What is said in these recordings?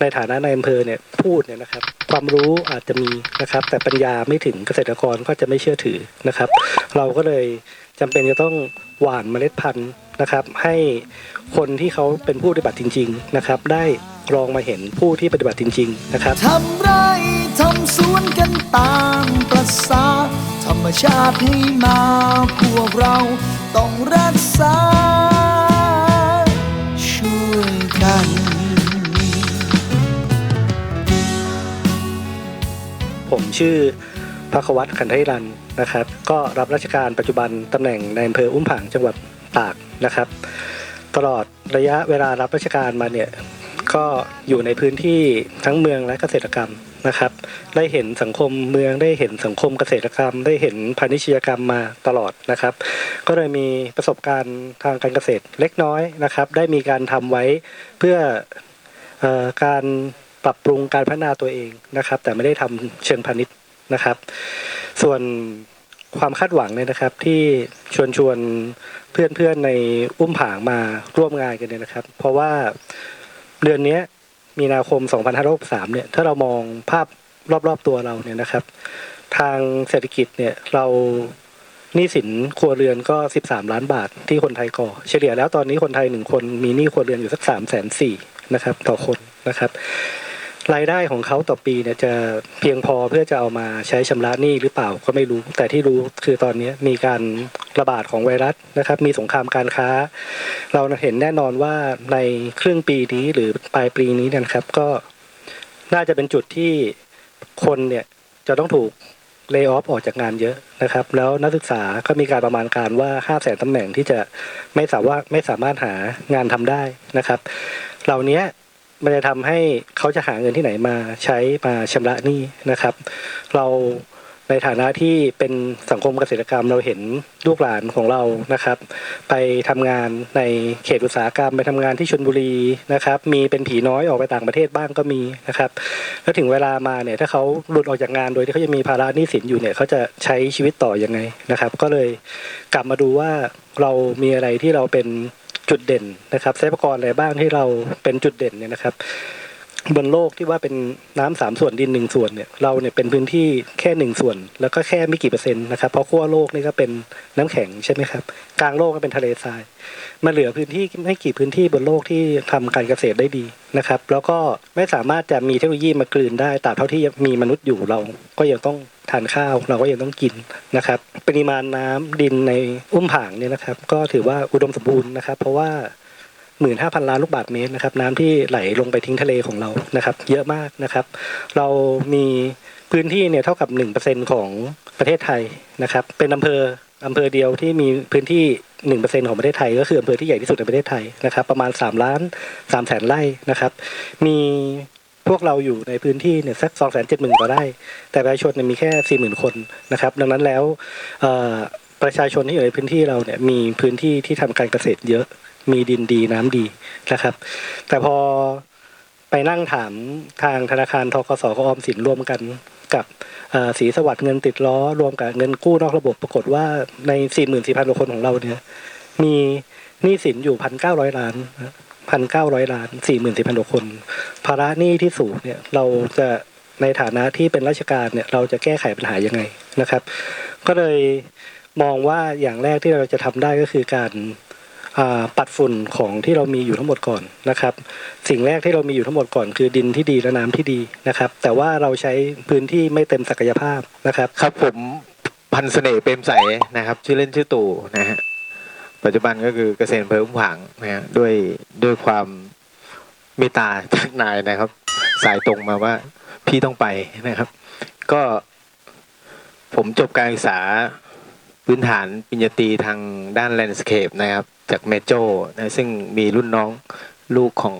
ในฐานะนายอำเภอเนี่ยพูดเนี่ยนะครับ ความรู้อาจจะมีนะครับ แต่ปัญญาไม่ถึงเกษตรกรก็จะไม่เชื่อถือนะครับ เราก็เลยจำเป็นจะต้องหว่านเมล็ดพันธุ์นะครับ ให้คนที่เขาเป็นผู้ปฏิบัติจริง ๆนะครับ ได้ลองมาเห็นผู้ที่ปฏิบัติจริง ๆ นะครับทำไรทำสวนกันตามประสาธรรมชาติให้มาพวกเราต้องรักษา ผมชื่อพระควัตขันธิรันนะครับ ก็รับราชการปัจจุบันตำแหน่งในอำเภออุ้มผางจังหวัดตากนะครับ ตลอดระยะเวลารับราชการมาเนี่ยก็อยู่ในพื้นที่ทั้งเมืองและเกษตรกรรมนะครับ ได้เห็นสังคมเมืองได้เห็นสังคมเกษตรกรรม ได้เห็นพาณิชยกรรมมาตลอดนะครับ ก็เลยมีประสบการณ์ทางการเกษตรเล็กน้อยนะครับ ได้มีการทำไว้เพื่อเอ่อการ ปรับปรุงการพัฒนาตัวเองนะครับ แต่ไม่ได้ทำเชิงพาณิชย์นะครับ ส่วนความคาดหวังเนี่ยนะครับ ที่ชวนชวนเพื่อนเพื่อนๆในอุ้มผางมาร่วมงานกันเนี่ยนะครับ เพราะว่าเดือนนี้มีนาคม 2563 เนี่ย ถ้าเรามองภาพรอบๆตัวเราเนี่ยนะครับ ทางเศรษฐกิจเนี่ยเราหนี้สินครัวเรือนก็ 13 ล้านบาทที่คนไทยก่อ เฉลี่ยแล้วตอนนี้คนไทยหนึ่งคนมีหนี้ครัวเรือนอยู่สัก3 4 0 0 0นะครับ ต่อคนนะครับ รายได้ของเขาต่อปีเนี่ยจะเพียงพอเพื่อจะเอามาใช้ชำระหนี้หรือเปล่าก็ไม่รู้ แต่ที่รู้คือตอนนี้มีการระบาดของไวรัสนะครับ มีสงครามการค้า เราเห็นแน่นอนว่าในครึ่งปีนี้หรือปลายปีนี้นะครับ ก็น่าจะเป็นจุดที่คนเนี่ยจะต้องถูกเลิกออฟออกจากงานเยอะนะครับ แล้วนักศึกษาก็มีการประมาณการว่า5 0 0แสนตำแหน่งที่จะไม่สามารถไม่สามารถหางานทำได้นะครับ เหล่านี้ มันจะทำให้เขาจะหาเงินที่ไหนมาใช้มาชำระหนี้นะครับ เราในฐานะที่เป็นสังคมเกษตรกรรมเราเห็นลูกหลานของเรานะครับ ไปทำงานในเขตอุตสาหกรรมไปทำงานที่ชลบุรีนะครับ มีเป็นผีน้อยออกไปต่างประเทศบ้างก็มีนะครับ แล้วถึงเวลามาเนี่ยถ้าเขาหลุดออกจากงานโดยที่เขายังมีภาระหนี้สินอยู่เนี่ยเขาจะใช้ชีวิตต่อยังไงนะครับ ก็เลยกลับมาดูว่าเรามีอะไรที่เราเป็น จุดเด่นนะครับทรัพยากรอะไรบ้างที่เราเป็นจุดเด่นเนี่ยนะครับ บนโลกที่ว่าเป็นน้ำสามส่วนดินหนึ่งส่วนเนี่ยเราเนี่ยเป็นพื้นที่แค่หนึ่งส่วน แล้วก็แค่ไม่กี่เปอร์เซ็นต์นะครับเพราะขั้วโลกนี่ก็เป็นน้ำแข็งใช่ไหมครับกลางโลกก็เป็นทะเลทรายมาเหลือพื้นที่ไม่กี่พื้นที่บนโลกที่ทำการเกษตรได้ดีนะครับ แล้วก็ไม่สามารถจะมีเทคโนโลยีมากลืนได้ตราบเท่าที่มีมนุษย์อยู่เราก็ยังต้องทานข้าวเราก็ยังต้องกินนะครับ ปริมาณน้ำดินในอุ้มผางเนี่ยนะครับ ก็ถือว่าอุดมสมบูรณ์นะครับ เพราะว่า หมื่นห้าพันล้านลูกบาศก์เมตรนะครับน้ำที่ไหลลงไปทิ้งทะเลของเรานะครับ เยอะมากนะครับ เรามีพื้นที่เนี่ยเท่ากับหนึ่งเปอร์เซ็นของประเทศไทยนะครับ เป็นอำเภออำเภอเดียวที่มีพื้นที่หนึ่งเปอร์เซ็นของประเทศไทย ก็คืออำเภอที่ใหญ่ที่สุดในประเทศไทยนะครับ ประมาณสามล้านสามแสนไร่นะครับ มีพวกเราอยู่ในพื้นที่เนี่ยสักสองแสนเจ็ดหมื่นกว่าไร่แต่ประชาชนเนี่ยมีแค่สี่หมื่นคนนะครับ ดังนั้นแล้วประชาชนที่อยู่ในพื้นที่เราเนี่ยมีพื้นที่ที่ทำการเกษตรเยอะ มีดินดีน้ำดีนะครับ แต่พอไปนั่งถามทางธนาคารทกสกออมสินร่วมกันกับสีสวัสดิ์เงินติดล้อ รวมกับเงินกู้นอกระบบปรากฏว่าใน 4 4 0 0 0กว่าคนของเราเนี่ยมีหนี้สินอยู่พันเก้าร้อยล้านพันเก้าร้อยล้านสี่หมื่นสี่พันกว่าคน ภาระหนี้ที่สูงเนี่ยเราจะในฐานะที่เป็นราชการเนี่ยเราจะแก้ไขปัญหายังไงนะครับ ก็เลยมองว่าอย่างแรกที่เราจะทำได้ก็คือการ ปัดฝุ่นของที่เรามีอยู่ทั้งหมดก่อนนะครับ สิ่งแรกที่เรามีอยู่ทั้งหมดก่อนคือดินที่ดีและน้ำที่ดีนะครับ แต่ว่าเราใช้พื้นที่ไม่เต็มศักยภาพนะครับ ครับผมพันเสน่ห์เปรมใสนะครับ ชื่อเล่นชื่อตู่นะฮะปัจจุบันก็คือเกษตรเภออุ้มผางนะฮะด้วยด้วยความเมตตาจากนายนะครับ สายตรงมาว่าพี่ต้องไปนะครับ ก็ผมจบการศึกษาพื้นฐานปริญญาตรีทางด้านแลนด์สเคปนะครับ จากเมโจนะซึ่งมีรุ่นน้องลูกของ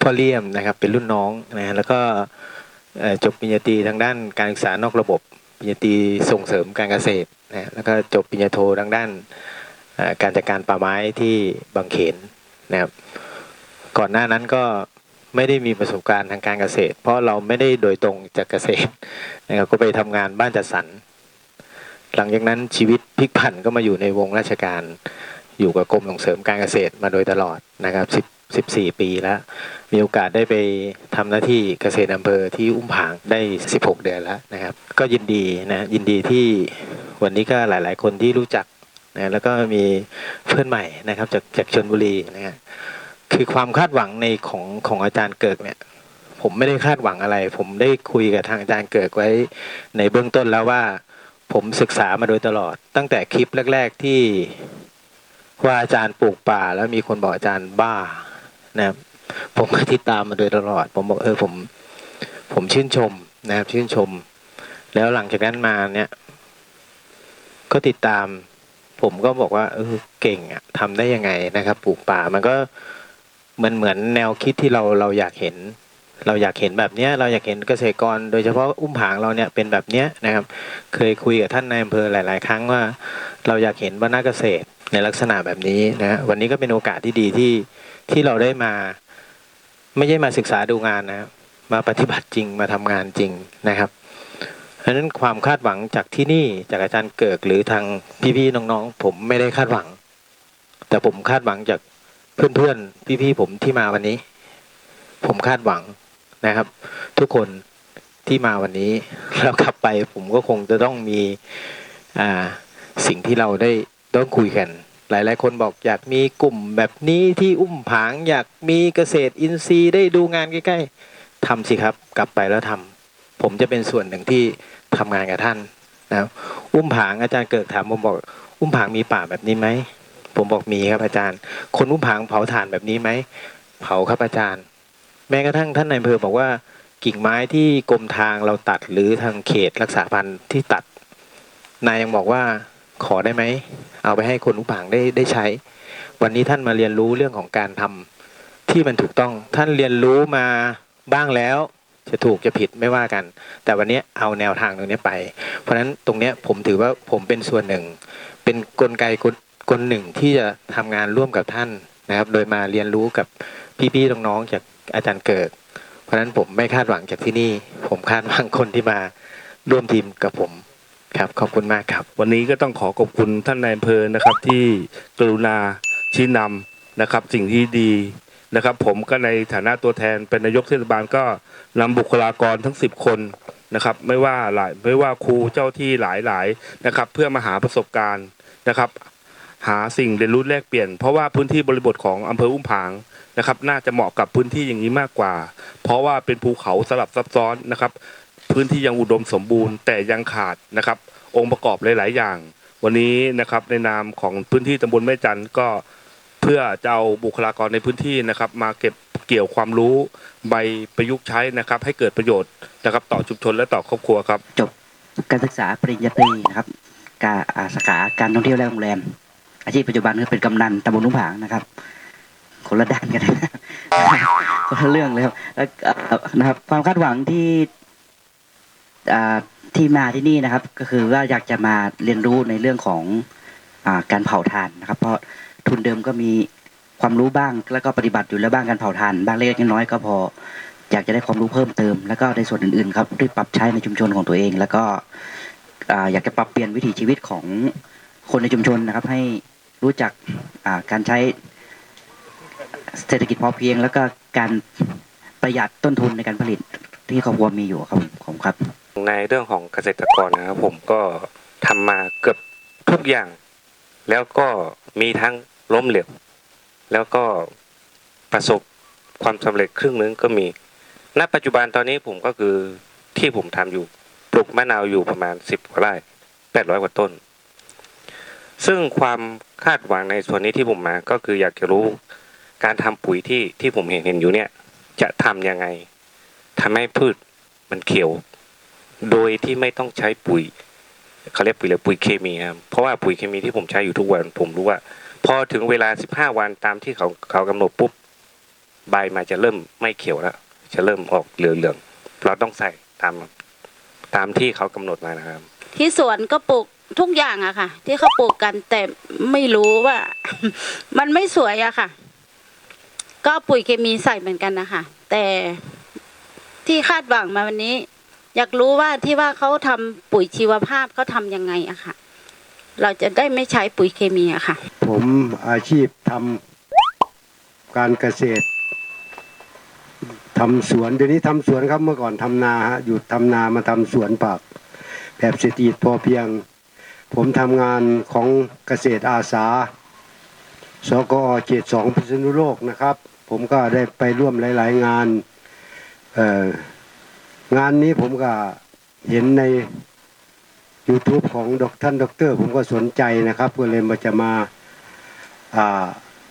พ่อเลี่ยมนะครับเป็นรุ่นน้องนะแล้วก็จบปริญญาตรีทางด้านการศึกษานอกระบบปริญญาตรีส่งเสริมการเกษตรนะแล้วก็จบปริญญาโททางด้านการจัดการป่าไม้ที่บางเขนนะครับก่อนหน้านั้นก็ไม่ได้มีประสบการณ์ทางการเกษตร เพราะเราไม่ได้โดยตรงจากเกษตรนะครับก็ไปทำงานบ้านจัดสรรหลังจากนั้นชีวิตพลิกผันก็มาอยู่ในวงราชการ อยู่กับกรมส่งเสริมการเกษตรมาโดยตลอดนะครับสิบ14 ปีแล้ว มีโอกาสได้ไปทำหน้าที่เกษตรอำเภอที่อุ้มผางได้ 16 เดือนแล้วนะครับ ก็ยินดีนะยินดีที่วันนี้ก็หลาย ๆ คนที่รู้จักนะแล้วก็มีเพื่อนใหม่นะครับจากจากชนบุรีนะฮะคือความคาดหวังในของของอาจารย์เกิกเนี่ยผมไม่ได้คาดหวังอะไร ผมได้คุยกับทางอาจารย์เกิกไว้ในเบื้องต้นแล้วว่า ผมศึกษามาโดยตลอด ตั้งแต่คลิปแรก ๆ ที่ ว่าอาจารย์ปลูกป่า แล้วมีคนบอกอาจารย์บ้านะครับผมก็ติดตามมาโดยตลอด ผมบอกเออผม ผมชื่นชมนะครับ ชื่นชม แล้วหลังจากนั้นมาเนี่ย ก็ติดตาม ผมก็บอกว่า เออเก่งอะทำได้ยังไงนะครับ ปลูกป่ามันก็มือนเหมือนแนวคิดที่เราเราอยากเห็น เราอยากเห็นแบบเนี้ย เราอยากเห็นเกษตรกร โดยเฉพาะอุ้มผางเราเนี่ยเป็นแบบเนี้ยนะครับ เคยคุยกับท่านนายอำเภอหลาย ๆ ครั้งว่า เราอยากเห็นว่านักเกษตร ในลักษณะแบบนี้นะวันนี้ก็เป็นโอกาสที่ดีที่ที่เราได้มา ไม่ใช่มาศึกษาดูงานนะครับมาปฏิบัติจริงมาทำงานจริงนะครับเพราะฉะนั้นความคาดหวังจากที่นี่จากอาจารย์เกิกหรือทางพี่ๆน้องๆ ผมไม่ได้คาดหวัง แต่ผมคาดหวังจากเพื่อนๆพี่ๆผมที่มาวันนี้ ผมคาดหวังนะครับ ทุกคนที่มาวันนี้แล้วกลับไปผมก็คงจะต้องมีอ่าสิ่งที่เราได้ ต้องคุยกัน หลาย ๆ คนบอกอยากมีกลุ่มแบบนี้ที่อุ้มผาง อยากมีเกษตรอินทรีย์ได้ดูงานใกล้ๆทำสิครับ กลับไปแล้วทำผมจะเป็นส่วนหนึ่งที่ทำงานกับท่านนะครับอุ้มผางอาจารย์เกิดถามผมบอก อุ้มผางมีป่าแบบนี้ไหมผมบอกมีครับอาจารย์ คนอุ้มผางเผาถ่านแบบนี้ไหมเผาครับอาจารย์ แม้กระทั่งท่านนายอำเภอบอกว่ากิ่งไม้ที่กรมทางเราตัดหรือทางเขตรักษาพันธุ์ที่ตัด นายยังบอกว่าขอได้ไหม เอาไปให้คนอุปางได้ได้ใช้ วันนี้ท่านมาเรียนรู้เรื่องของการทำที่มันถูกต้องท่านเรียนรู้มาบ้างแล้ว จะถูกจะผิดไม่ว่ากัน แต่วันนี้เอาแนวทางตรงนี้ไป เพราะฉะนั้นตรงนี้ผมถือว่าผมเป็นส่วนหนึ่ง เป็นกลไกกลหนึ่งที่จะทำงานร่วมกับท่านนะครับ โดยมาเรียนรู้กับพี่ๆน้องๆจากอาจารย์เกิด เพราะฉะนั้นผมไม่คาดหวังจากที่นี่ ผมคาดหวังคนที่มาร่วมทีมกับผม ครับขอบคุณมากครับ วันนี้ก็ต้องขอขอบคุณท่านนายอำเภอนะครับที่กรุณาชี้นำนะครับสิ่งที่ดีนะครับ ผมก็ในฐานะตัวแทนเป็นนายกเทศบาลก็นำบุคลากรทั้ง 10 คนนะครับ ไม่ว่าหลายไม่ว่าครูเจ้าที่หลายๆนะครับ เพื่อมาหาประสบการณ์นะครับ หาสิ่งเรียนรู้แลกเปลี่ยน เพราะว่าพื้นที่บริบทของอำเภออุ้มผางนะครับ น่าจะเหมาะกับพื้นที่อย่างนี้มากกว่า เพราะว่าเป็นภูเขาสลับซับซ้อนนะครับ พื้นที่ยังอุดมสมบูรณ์แต่ยังขาดนะครับ องค์ประกอบหลาย ๆ อย่าง วันนี้นะครับในนามของพื้นที่ตำบลแม่จันทร์ก็เพื่อจะเอาบุคลากรในพื้นที่นะครับมาเก็บเกี่ยวความรู้ใบประยุกต์ใช้นะครับ ให้เกิดประโยชน์นะครับ ต่อชุมชนและต่อครอบครัวครับ จบการศึกษาปริญญาตรีนะครับการาสาขาการท่องเที่ยวและโรงแรม อาชีพปัจจุบันก็เป็นกำนันตำบลนุ่งผางนะครับ คนละด้านกันคนละเรื่องเลยครับแล้วนะครับความคาดหวังที่ ที่มาที่นี่นะครับ ก็คือว่าอยากจะมาเรียนรู้ในเรื่องของอาการเผาถ่านนะครับ เพราะทุนเดิมก็มีความรู้บ้างแล้วก็ปฏิบัติอยู่แล้วบ้างการเผาถ่านบ้างเล็กน้อยก็พออยากจะได้ความรู้เพิ่มเติม แล้วก็ในส่วนอื่นๆครับที่ปรับใช้ในชุมชนของตัวเอง แล้วก็อาอยากจะปรับเปลี่ยนวิถีชีวิตของคนในชุมชนนะครับ ให้รู้จักอ่าการใช้เศรษฐกิจพอเพียง แล้วก็การประหยัดต้นทุนในการผลิตที่ครอบครัวมีอยู่ครับผมครับ ในเรื่องของเกษตรกรนะครับผมก็ทำมาเกือบทุกอย่าง แล้วก็มีทั้งล้มเหลวแล้วก็ประสบความสำเร็จครึ่งนึงก็มี ณ ปัจจุบันตอนนี้ผมก็คือที่ผมทำอยู่ปลูกมะนาวอยู่ประมาณสิบกว่าไร่แปดร้อยกว่าต้น ซึ่งความคาดหวังในส่วนนี้ที่ผมมาก็คืออยากจะรู้การทำปุ๋ยที่ที่ผมเห็นเห็นอยู่เนี่ย จะทำยังไงทำให้พืชมันเขียว โดยที่ไม่ต้องใช้ปุ๋ยเขาเรียกปุ๋ยเลยปุ๋ยเคมีครับเพราะว่าปุ๋ยเคมีที่ผมใช้อยู่ทุกวันผมรู้ว่า พอถึงเวลา 15 วันตามที่เขาเขากำหนดปุ๊บใบมันจะเริ่มไม่เขียวแล้ว จะเริ่มออกเหลืองๆเราต้องใส่ตามตามที่เขากำหนดมานะครับ ที่สวนก็ปลูกทุกอย่างอะค่ะ ที่เขาปลูกกันแต่ไม่รู้ว่า มันไม่สวยอะค่ะ ก็ปุ๋ยเคมีใส่เหมือนกันนะคะแต่ที่คาดหวังมาวันนี้ อยากรู้ว่าที่ว่าเขาทำปุ๋ยชีวภาพเขาทำยังไงอะค่ะ เราจะได้ไม่ใช้ปุ๋ยเคมีอะค่ะ ผมอาชีพทการเกษตรทำสวนเดี๋ยวนี้ทำสวนครับเมื่อก่อนทำนาฮะหยุดทำนามาทำสวนผัก แบบเศรษฐกิจพอเพียง ผมทำงานของเกษตรอาสาสกอเจ็ดสองพิษณุโลกนะครับ ผมก็ได้ไปร่วมหลาย ๆ งานเอ่อ งานนี้ผมก็เห็นใน YouTube ของดอกท่านดอกเตอรผมก็สนใจนะครับก็เลยมาจะมาอ่า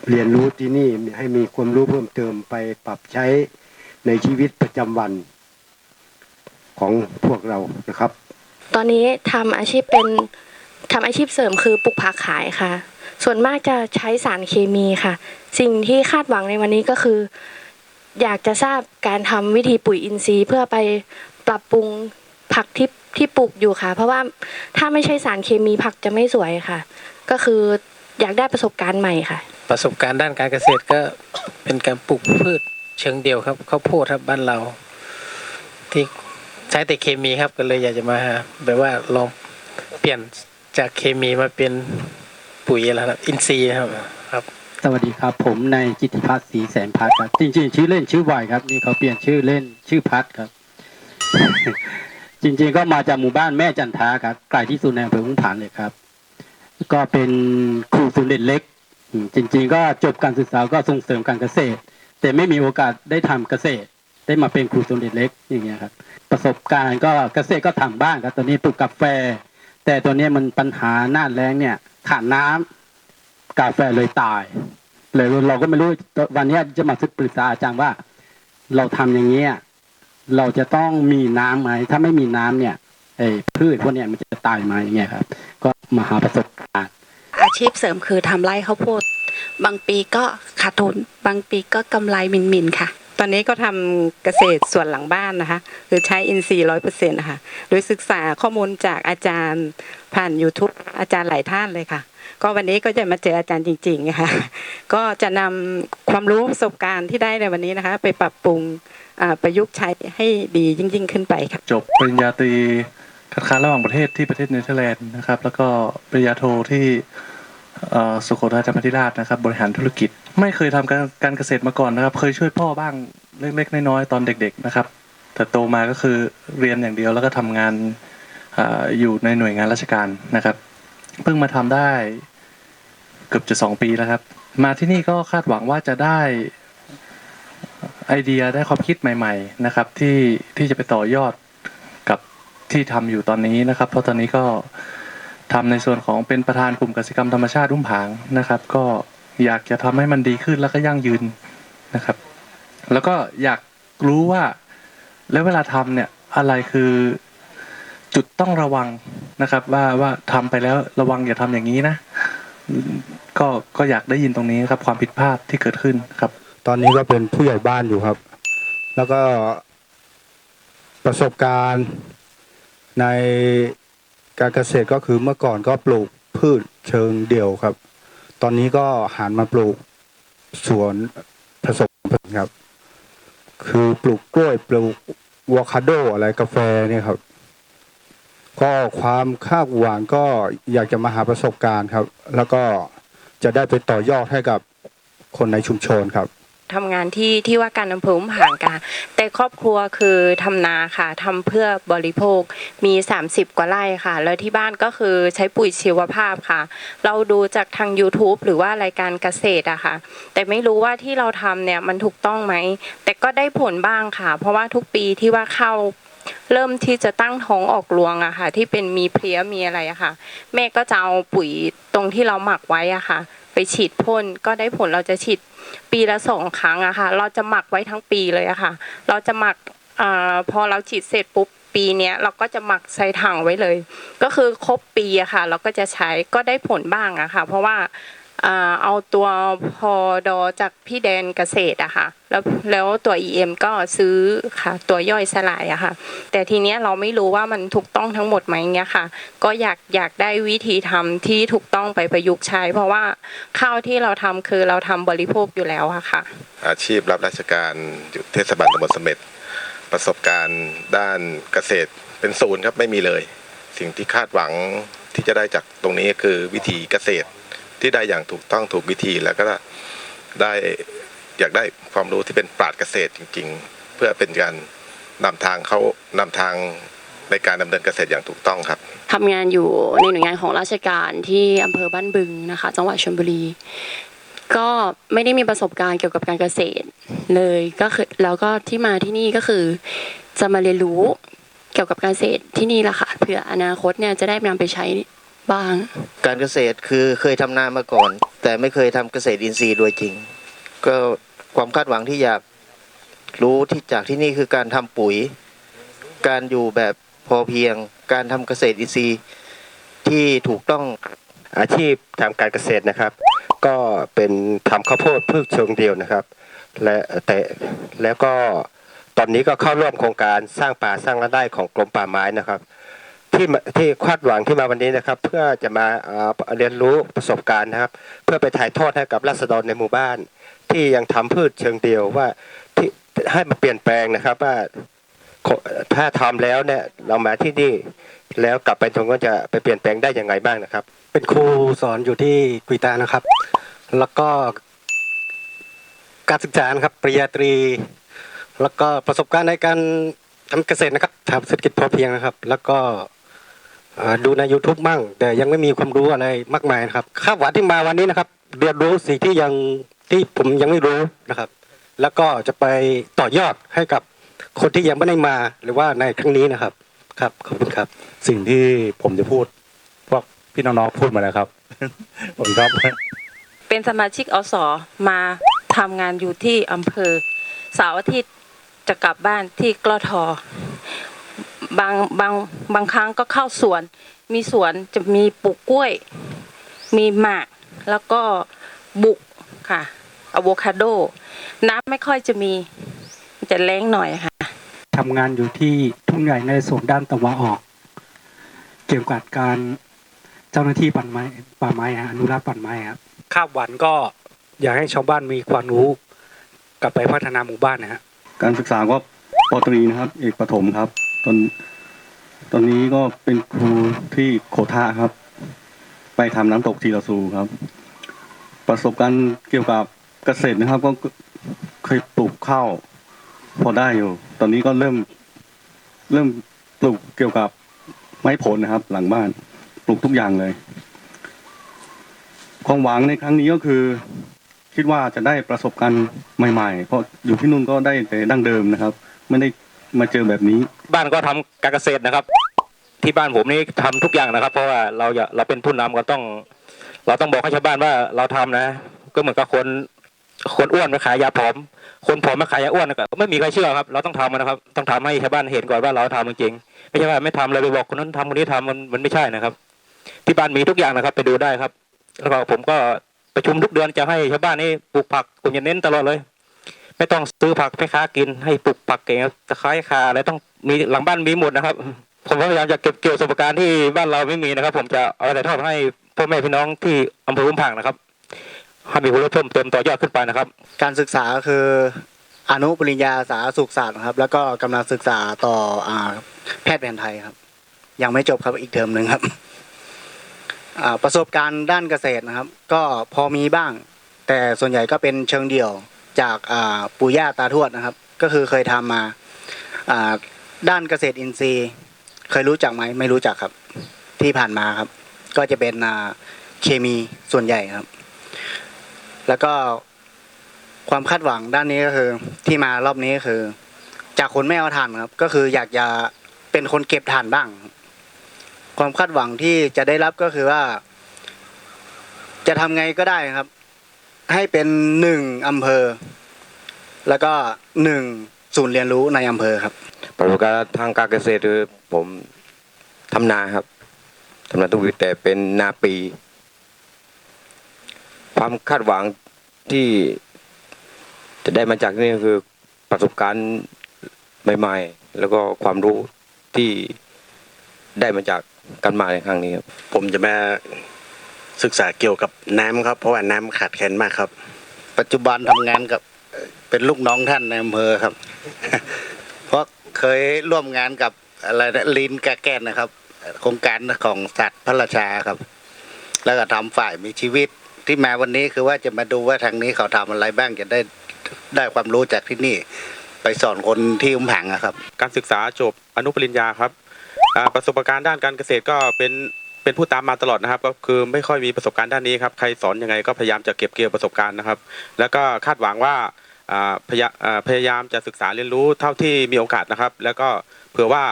เรียนรู้ที่นี่ให้มีความรู้เพิ่มเติมไปปรับใช้ในชีวิตประจำวันของพวกเรานะครับ ตอนนี้ทำอาชีพเป็นทำอาชีพเสริมคือปลูกผักขายค่ะ ส่วนมากจะใช้สารเคมีค่ะ สิ่งที่คาดหวังในวันนี้ก็คือ อยากจะทราบการทำวิธีปุ๋ยอินทรีย์ เพื่อไปปรับปรุงผักที่ที่ปลูกอยู่ค่ะ เพราะว่าถ้าไม่ใช่สารเคมีผักจะไม่สวยค่ะ ก็คืออยากได้ประสบการณ์ใหม่ค่ะ ประสบการณ์ด้านการเกษตรก็เป็นการปลูกพืชเชิงเดียวครับข้าวโพดครับบ้านเรา ที่ใช้แต่เคมีครับก็เลยอยากจะมาแบบว่าลองเปลี่ยนจากเคมีมาเป็นปุ๋ยแล้วครับอินทรีย์ครับครับ สวัสดีครับ ผมนายกิติพัฒน์ศรีแสนพัฒน์ครับ จริงๆ ชื่อเล่นชื่อวายครับ นี่เขาเปลี่ยนชื่อเล่นชื่อพัฒน์ครับ จริงๆ ก็มาจากหมู่บ้านแม่จันทาครับไกลที่สุดในอำเภอพุ่งผานเลยครับ ก็เป็นครูศูนเด็กเล็ก จริง ๆ ก็จบการศึกษาก็ส่งเสริมการเกษตร แต่ไม่มีโอกาสได้ทำเกษตร ได้มาเป็นครูศูนเด็กเล็กอย่างเงี้ยครับ ประสบการณ์ก็เกษตรก็ทำบ้างครับ ตอนนี้ปลูกกาแฟ แต่ตัวนี้มันปัญหาหน้าแล้งเนี่ยขาดน้ำ กาแฟเลยตาย เลยเราก็ไม่รู้วันนี้จะมาศึกปรึกษาอาจารย์ว่า เราทำอย่างเงี้ยเราจะต้องมีน้ำไหม ถ้าไม่มีน้ำเนี่ยไอ้พืชพวกเนี้ยมันจะตายไหมอย่างเงี้ยครับ ก็มาหาประสบการณ์ อาชีพเสริมคือทำไร่ข้าวโพดบางปีก็ขาดทุน บางปีก็กำไรมินมินๆค่ะ ตอนนี้ก็ทำเกษตรส่วนหลังบ้านนะคะ คือใช้อินทรีย์ร้อยเปอร์เซ็นต์นะคะโดยศึกษาข้อมูลจากอาจารย์ผ่าน YouTube อาจารย์หลายท่านเลยค่ะ ก็วันนี้ก็จะมาเจออาจารย์จริงๆนะคะก็จะนำความรู้ประสบการณ์ที่ได้ในวันนี้นะคะ ไปปรับปรุงประยุกต์ใช้ให้ดียิ่ง ๆ ขึ้นไปค่ะจบปริญญาตรีคัดค้านระหว่างประเทศที่ประเทศเนเธอร์แลนด์นะครับ แล้วก็ปริญญาโทที่สุโขทัยธรรมธิราชนะครับ บริหารธุรกิจ ไม่เคยทำการการเกษตรมาก่อนนะครับ เคยช่วยพ่อบ้างเล็กๆน้อยๆตอนเด็ก ๆนะครับ แต่โตมาก็คือเรียนอย่างเดียวแล้วก็ทำงานอยู่ในหน่วยงานราชการนะครับ เพิ่งมาทำได้เกือบจะสองปีแล้วครับ มาที่นี่ก็คาดหวังว่าจะได้ไอเดียได้ความคิดใหม่ ๆนะครับ ที่ที่จะไปต่อยอดกับที่ทำอยู่ตอนนี้นะครับ เพราะตอนนี้ก็ทำในส่วนของเป็นประธานกลุ่มกสิกรรมธรรมชาติอุ้มผางนะครับ ก็ อยากจะทำให้มันดีขึ้นแล้วก็ยั่งยืนนะครับ แล้วก็อยากรู้ว่าแล้วเวลาทำเนี่ยอะไรคือจุดต้องระวังนะครับ ว่าว่าทำไปแล้วระวังอย่าทำอย่างนี้นะ ก็ก็อยากได้ยินตรงนี้ครับ ความผิดพลาดที่เกิดขึ้นครับ ตอนนี้ก็เป็นผู้ใหญ่บ้านอยู่ครับ แล้วก็ประสบการณ์ในการเกษตรก็คือเมื่อก่อนก็ปลูกพืชเชิงเดี่ยวครับ ตอนนี้ก็หันมาปลูกสวนผสมผลครับ คือปลูกกล้วยปลูกวอคาโดอะไรกาแฟเนี่ยครับ ก็ความคาดหวังก็อยากจะมาหาประสบการณ์ครับ แล้วก็จะได้ไปต่อยอดให้กับคนในชุมชนครับ ทำงานที่ที่ว่าการอำเภออุ้มผางค่ะแต่ครอบครัวคือทำนาค่ะทำเพื่อบริโภคมี 30 กว่าไร่ค่ะ แล้วที่บ้านก็คือใช้ปุ๋ยชีวภาพค่ะ เราดูจากทาง YouTube หรือว่ารายการเกษตรอะค่ะ แต่ไม่รู้ว่าที่เราทำเนี่ยมันถูกต้องไหม แต่ก็ได้ผลบ้างค่ะ เพราะว่าทุกปีที่ว่าเข้าเริ่มที่จะตั้งท้องออกรวงอะค่ะ ที่เป็นมีเพลี้ยมีอะไรอะค่ะ แม่ก็จะเอาปุ๋ยตรงที่เราหมักไว้อะค่ะ ไปฉีดพ่นก็ได้ผลเราจะฉีดปีละสองครั้งอะค่ะ เราจะหมักไว้ทั้งปีเลยอะค่ะ เราจะหมักอพอเราฉีดเสร็จปุ๊บปีเนี้ยเราก็จะหมักใส่ถังไว้เลย ก็คือครบปีอะค่ะ เราก็จะใช้ก็ได้ผลบ้างอะค่ะ เพราะว่า เอาตัวพอดอจากพี่แดนเกษตรอะค่ะแล้วแล้วตัว EM ก็ซื้อค่ะ ตัวย่อยสลายอะค่ะ แต่ทีเนี้ยเราไม่รู้ว่ามันถูกต้องทั้งหมดไหมเงี้ยค่ะ ก็อยากอยากได้วิธีทำที่ถูกต้องไปประยุกต์ใช้ เพราะว่าข้าวที่เราทำคือเราทำบริโภคอยู่แล้วอะค่ะ อาชีพรับราชการอยู่เทศบาลตำบลเสม็ดประสบการณ์ด้านเกษตรเป็นศูนย์ครับไม่มีเลย สิ่งที่คาดหวังที่จะได้จากตรงนี้คือวิธีเกษตร ที่ได้อย่างถูกต้องถูกวิธีแล้วก็ได้อยากได้ความรู้ที่เป็นปราดเกษตรจริง ๆ เพื่อเป็นการนำทางเขานำทางในการดำเนินเกษตรอย่างถูกต้องครับทำงานอยู่ในหน่วยงานของราชการที่อำเภอบ้านบึงนะคะ จังหวัดชลบุรี ก็ไม่ได้มีประสบการณ์เกี่ยวกับการเกษตร เลยก็คือแล้วก็ที่มาที่นี่ก็คือ จะมาเรียนรู้เกี่ยวกับการเกษตรที่นี่ละค่ะเผื่ออนาคตเนี่ยจะได้นำไปใช้ บ้าง การเกษตรคือเคยทำนามาก่อน แต่ไม่เคยทำเกษตรอินทรีย์โดยจริง ก็ความคาดหวังที่อยากรู้ที่จากที่นี่คือการทำปุ๋ย การอยู่แบบพอเพียง การทำเกษตรอินทรีย์ที่ถูกต้องอาชีพทำการเกษตรนะครับ ก็เป็นทำข้าวโพดพืชเชิงเดียวนะครับ และแต่แล้วก็ตอนนี้ก็เข้าร่วมโครงการสร้างป่าสร้างรายได้ของกรมป่าไม้นะครับ ที่ที่คาดหวังที่มาวันนี้นะครับ เพื่อจะมาเอ่อเรียนรู้ประสบการณ์นะครับ เพื่อไปถ่ายทอดให้กับราษฎรในหมู่บ้าน ที่ยังทำพืชเชิงเดียวว่าที่ให้มาเปลี่ยนแปลงนะครับว่าถ้าทำแล้วเนี่ยเรามาที่นี่แล้วกลับไปตรงก็จะไปเปลี่ยนแปลงได้ยังไงบ้างนะครับ เป็นครูสอนอยู่ที่กุยตานะครับ แล้วก็การศึกษานะครับปริญญาตรี แล้วก็ประสบการณ์ในการทำเกษตรนะครับทำเศรษฐกิจพอเพียงนะครับ แล้วก็ ดูใน YouTube มั่ง แต่ยังไม่มีความรู้อะไรมากมายนะครับคาดหวังที่มาวันนี้นะครับเรียนรู้สิ่งที่ยังที่ผมยังไม่รู้นะครับ แล้วก็จะไปต่อยอดให้กับคนที่ยังไม่ได้มาหรือว่าในครั้งนี้นะครับ ครับขอบคุณครับ สิ่งที่ผมจะพูดพวกพี่น้องๆพูดมาแล้วครับผมครับ เป็นสมาชิกอสมาทำงานอยู่ที่อำเภอเสาร์อาทิตย์จะกลับบ้านที่กลท บางบางบางครั้งก็เข้าสวน มีสวนจะมีปลูกกล้วย มีหมาก แล้วก็บุกค่ะอะโวคาโด น้ำไม่ค่อยจะมีจะแรงหน่อยค่ะทำงานอยู่ที่ทุ่งใหญ่ในส่วนด้านตะวันออก เกี่ยวกับการเจ้าหน้าที่ป่าไม้ป่าไม้ฮะอนุรักษ์ป่าไม้ครับคาบหวันก็อยากให้ชาวบ้านมีความรู้กลับไปพัฒนาหมู่บ้านนะฮะการศึกษาก็ปตรีนะครับเอกประถมครับ ตอนตอนนี้ก็เป็นครูที่โคทาครับ ไปทำน้ำตกทีละซูครับ ประสบการณ์เกี่ยวกับเกษตรนะครับ ก็เคยปลูกข้าวพอได้อยู่ ตอนนี้ก็เริ่ม เริ่มปลูกเกี่ยวกับไม้ผลนะครับ หลังบ้านปลูกทุกอย่างเลย ความหวังในครั้งนี้ก็คือ คิดว่าจะได้ประสบการณ์ใหม่ ๆ เพราะอยู่ที่นู่นก็ได้แต่ดั้งเดิมนะครับ ไม่ได้ มาเจอแบบนี้ บ้านก็ทำการเกษตรนะครับ ที่บ้านผมนี่ทำทุกอย่างนะครับ เพราะว่าเราเราเป็นผู้นำก็ต้อง เราต้องบอกให้ชาวบ้านว่าเราทำนะ ก็เหมือนกับคนคนอ้วนมาขายยาผอม คนผอมมาขายยาอ้วนก็ไม่มีใครเชื่อครับ เราต้องทำนะครับ ต้องทำให้ชาวบ้านเห็นก่อนว่าเราทำจริงๆไม่ใช่ว่าไม่ทำเลยไปบอกคนนั้นทำคนนี้ทำมันมันไม่ใช่นะครับ ที่บ้านมีทุกอย่างนะครับ ไปดูได้ครับ แล้วก็ผมก็ประชุมทุกเดือนจะให้ชาวบ้านนี่ปลูกผักผมจะเน้นตลอดเลย ไม่ต้องซื้อผักไปค้ากินให้ปลูกผักเองตะไคร้คาอะไรต้องมีหลังบ้านมีหมดนะครับ ผมพยายามจะเก็บเกี่ยวประสบการณ์ที่บ้านเราไม่มีนะครับ ผมจะเอาแต่ทอดให้พ่อแม่พี่น้องที่อำเภออุ้มผางนะครับให้มีผู้รู้เพิ่มเติมต่อยอดขึ้นไปนะครับ การศึกษาคืออนุปริญญาสาสุขศาสตร์ครับ แล้วก็กำลังศึกษาต่ออ่าแพทย์แผนไทยครับ ยังไม่จบครับอีกเทอมหนึ่งครับอ่าประสบการณ์ด้านเกษตรนะครับ ก็พอมีบ้าง แต่ส่วนใหญ่ก็เป็นเชิงเดี่ยว จากปู่ย่าตาทวดนะครับ ก็คือเคยทำมาอ่าด้านเกษตรอินทรีย์ เคยรู้จักไหมไม่รู้จักครับ ที่ผ่านมาครับ ก็จะเป็นเคมีส่วนใหญ่ครับ แล้วก็ความคาดหวังด้านนี้ก็คือที่มารอบนี้ก็คือ จากคนไม่เอาถ่านครับ ก็คืออยากจะเป็นคนเก็บถ่านบ้าง ความคาดหวังที่จะได้รับก็คือว่า จะทำไงก็ได้ครับ ให้เป็นหนึ่งอำเภอ แล้วก็หนึ่งศูนย์เรียนรู้ในอำเภอครับประสบการณ์ทางการเกษตรคือผมทำนาครับทำนาทุกปีแต่เป็นนาปี ความคาดหวังที่จะได้มาจากนี่ก็คือประสบการณ์ใหม่ๆ แล้วก็ความรู้ที่ได้มาจากการมาในครั้งนี้ครับผมจะมา ศึกษาเกี่ยวกับน้ำครับ เพราะว่าน้ำขาดแคลนมากครับ ปัจจุบันทำงานกับเอ่อเป็นลูกน้องท่านในอำเภอครับ เพราะเคยร่วมงานกับอะไรนะลินกาแกนนะครับ โครงการของสัตว์พระราชาครับ แล้วก็ทำฝ่ายมีชีวิตที่มาวันนี้คือว่าจะมาดูว่าทางนี้เขาทำอะไรบ้างจะได้ได้ความรู้จากที่นี่ ไปสอนคนที่อุ้มผังอะครับ การศึกษาจบอนุปริญญาครับอ่าประสบการณ์ด้านการเกษตรก็เป็น เป็นผู้ตามมาตลอดนะครับ ก็คือไม่ค่อยมีประสบการณ์ด้านนี้ครับใครสอนยังไงก็พยายามจะเก็บเกี่ยวประสบการณ์นะครับ แล้วก็คาดหวังว่าพยาอ่าพยายามจะศึกษาเรียนรู้เท่าที่มีโอกาสนะครับ แล้วก็เผื่อว่า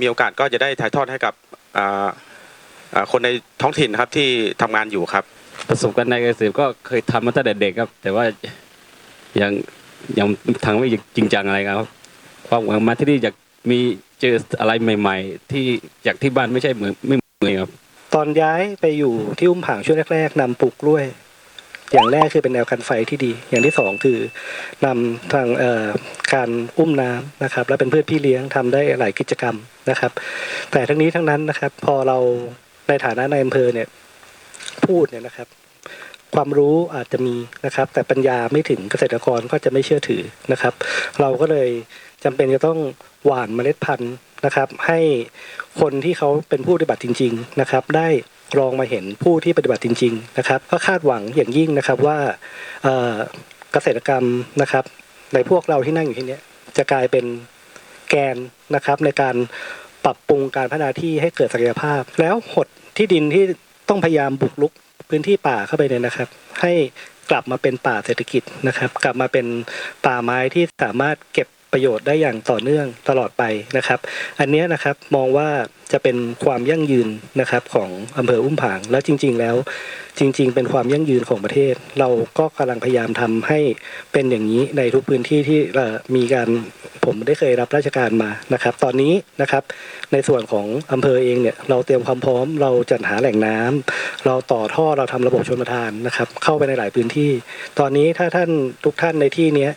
มีโอกาสก็จะได้ถ่ายทอดให้กับคนในท้องถิ่นครับที่ทำงานอยู่ครับ ประสบการณ์ในการเกษตรก็เคยทำมาตั้งแต่เด็กครับ แต่ว่ายังยังทางไม่จริงจังอะไรครับ ความหวังมาที่นี่อยากมีเจออะไรใหม่ ๆ ที่จากที่บ้านไม่ใช่เหมือนไม่ นครับตอนย้ายไปอยู่ที่อุ้มผางช่วงแรกๆนำปลูกกล้วย อย่างแรกคือเป็นแนวกันไฟที่ดี อย่างที่สองคือนำทางเอ่อการอุ้มน้ำนะครับ และเป็นเพื่อนพี่เลี้ยงทำได้หลายกิจกรรมนะครับ แต่ทั้งนี้ทั้งนั้นนะครับ พอเราในฐานะนายอำเภอเนี่ยพูดเนี่ยนะครับ ความรู้อาจจะมีนะครับ แต่ปัญญาไม่ถึงเกษตรกรก็จะไม่เชื่อถือนะครับ เราก็เลย จำเป็นจะต้องหว่านเมล็ดพันธุ์นะครับ ให้คนที่เขาเป็นผู้ปฏิบัติจริง ๆนะครับ ได้ลองมาเห็นผู้ที่ปฏิบัติจริง ๆ นะครับ ก็คาดหวังอย่างยิ่งนะครับว่าเกษตรกรรมนะครับ ในพวกเราที่นั่งอยู่ที่นี้จะกลายเป็นแกนนะครับ ในการปรับปรุงการพัฒนาที่ให้เกิดศักยภาพ แล้วหดที่ดินที่ต้องพยายามบุกรุกพื้นที่ป่าเข้าไปเนี่ยนะครับ ให้กลับมาเป็นป่าเศรษฐกิจนะครับ กลับมาเป็นป่าไม้ที่สามารถเก็บ ประโยชน์ได้อย่างต่อเนื่องตลอดไปนะครับ อันนี้นะครับมองว่าจะเป็นความยั่งยืนนะครับของอำเภออุ้มผาง และจริง ๆ แล้ว จริง ๆ เป็นความยั่งยืนของประเทศ เราก็กำลังพยายามทำให้เป็นอย่างนี้ในทุกพื้นที่ที่มีการผมได้เคยรับราชการมานะครับ ตอนนี้นะครับในส่วนของอำเภอเองเนี่ยเราเตรียมความพร้อม เราจัดหาแหล่งน้ำเราต่อท่อเราทำระบบชลประทานนะครับ เข้าไปในหลายพื้นที่ ตอนนี้ถ้าท่านทุกท่านในที่นี้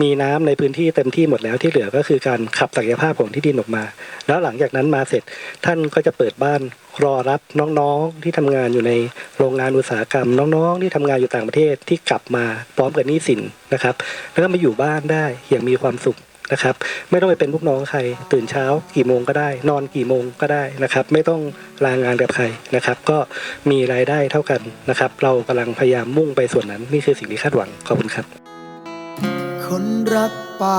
มีน้ำในพื้นที่เต็มที่หมดแล้วที่เหลือก็คือการขับศักยภาพของที่ดินออกมา แล้วหลังจากนั้นมาเสร็จท่านก็จะเปิดบ้านรอรับน้องๆที่ทำงานอยู่ในโรงงานอุตสาหกรรม น้องๆ ที่ทำงานอยู่ต่างประเทศที่กลับมาพร้อมกับหนี้สินนะครับ แล้วก็มาอยู่บ้านได้อย่างมีความสุขนะครับ ไม่ต้องไปเป็นลูกน้องใคร ตื่นเช้ากี่โมงก็ได้ นอนกี่โมงก็ได้นะครับ ไม่ต้องลางานกับใครนะครับ ก็มีรายได้เท่ากันนะครับ เรากำลังพยายามมุ่งไปส่วนนั้นนี่คือสิ่งที่คาดหวังขอบคุณครับ คนรักป่า